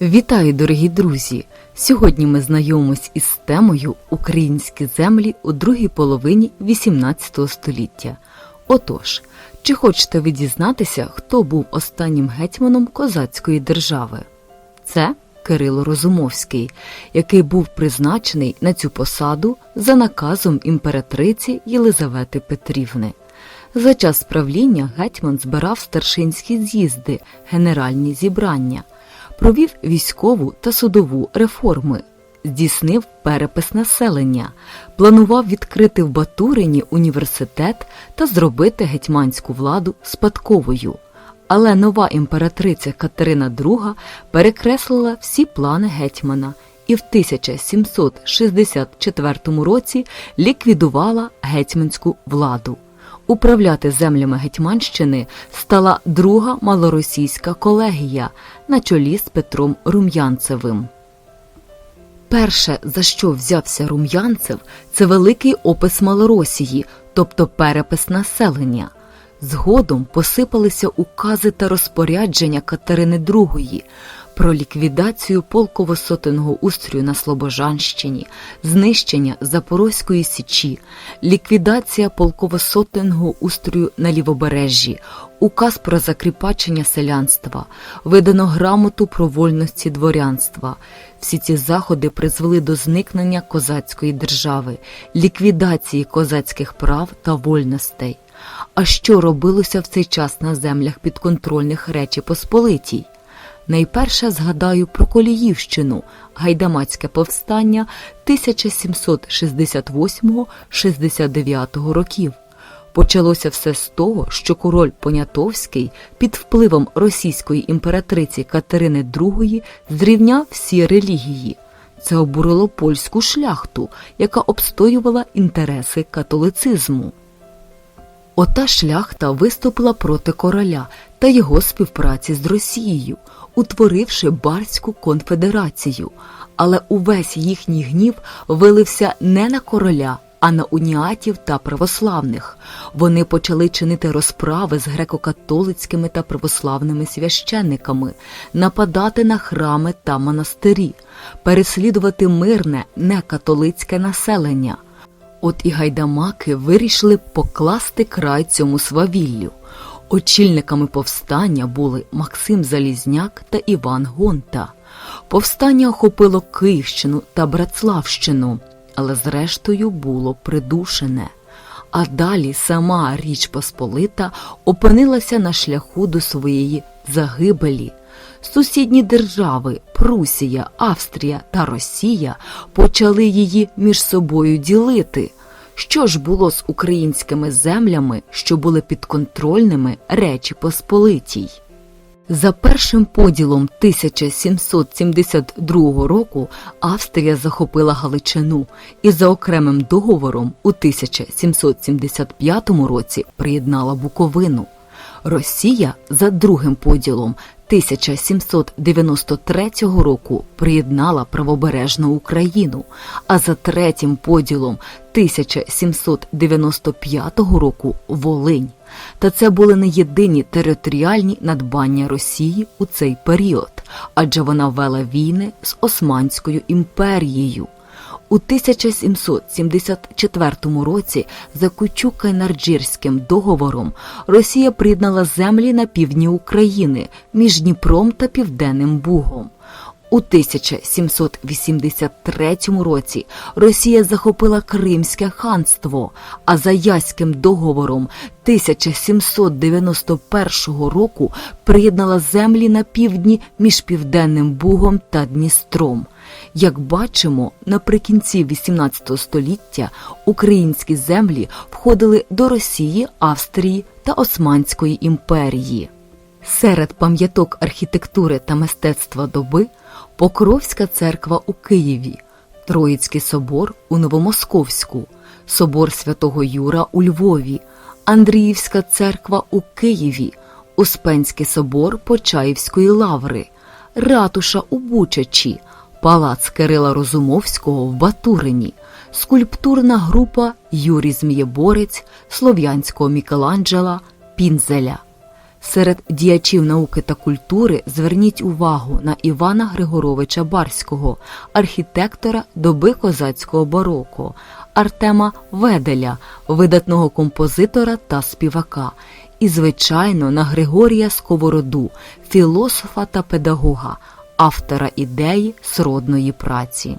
Вітаю, дорогі друзі! Сьогодні ми знайомимось із темою Українські землі у другій половині XVIII століття. Отож, чи хочете ви дізнатися, хто був останнім гетьманом козацької держави? Це Кирило Розумовський, який був призначений на цю посаду за наказом імператриці Єлизавети Петрівни. За час правління гетьман збирав старшинські з'їзди, генеральні зібрання, провів військову та судову реформи, здійснив перепис населення, планував відкрити в Батурині університет та зробити гетьманську владу спадковою. Але нова імператриця Катерина II перекреслила всі плани гетьмана і в 1764 році ліквідувала гетьманську владу. Управляти землями Гетьманщини стала друга малоросійська колегія на чолі з Петром Рум'янцевим. Перше, за що взявся Рум'янцев, це великий опис Малоросії, тобто перепис населення. Згодом посипалися укази та розпорядження Катерини II про ліквідацію полково-сотенного устрою на Слобожанщині, знищення Запорозької січі, ліквідація полково-сотенного устрою на Лівобережжі, указ про закріпачення селянства, видано грамоту про вольності дворянства. Всі ці заходи призвели до зникнення козацької держави, ліквідації козацьких прав та вольностей. А що робилося в цей час на землях підконтрольних Речі Посполитій? Найперше згадаю про Коліївщину, гайдамацьке повстання 1768-69 років. Почалося все з того, що король Понятовський під впливом російської імператриці Катерини II зрівняв всі релігії. Це обурило польську шляхту, яка обстоювала інтереси католицизму. Ота шляхта виступила проти короля та його співпраці з Росією, утворивши Барську конфедерацію, але увесь їхній гнів вилився не на короля, а на уніатів та православних. Вони почали чинити розправи з греко-католицькими та православними священниками, нападати на храми та монастирі, переслідувати мирне некатолицьке населення. От і гайдамаки вирішили покласти край цьому свавіллю. Очільниками повстання були Максим Залізняк та Іван Гонта. Повстання охопило Київщину та Братславщину, але зрештою було придушене. А далі сама Річ Посполита опинилася на шляху до своєї загибелі. Сусідні держави Прусія, Австрія та Росія почали її між собою ділити. Що ж було з українськими землями, що були підконтрольними Речі Посполитій? За першим поділом 1772 року Австрія захопила Галичину і за окремим договором у 1775 році приєднала Буковину. Росія за другим поділом 1793 року приєднала правобережну Україну, а за третім поділом 1795 року Волинь. Та це були не єдині територіальні надбання Росії у цей період, адже вона вела війни з Османською імперією. У 1774 році за Кучук-Кайнарджирським договором Росія приєднала землі на півдні України між Дніпром та Південним Бугом. У 1783 році Росія захопила Кримське ханство, а за Яським договором 1791 року приєднала землі на півдні між Південним Бугом та Дністром. Як бачимо, наприкінці XVIII століття українські землі входили до Росії, Австрії та Османської імперії. Серед пам'яток архітектури та мистецтва доби Покровська церква у Києві, Троїцький собор у Новомосковську, Собор Святого Юра у Львові, Андріївська церква у Києві, Успенський собор Почаївської лаври, Ратуша у Бучачі, Палац Кирила Розумовського в Батурині, скульптурна група Юрій Змієборець, Слов'янського Мікеланджела, Пінзеля. Серед діячів науки та культури зверніть увагу на Івана Григоровича Барського, архітектора доби козацького бароко, Артема Веделя, видатного композитора та співака, і, звичайно, на Григорія Сковороду, філософа та педагога, автора ідеї сродної праці.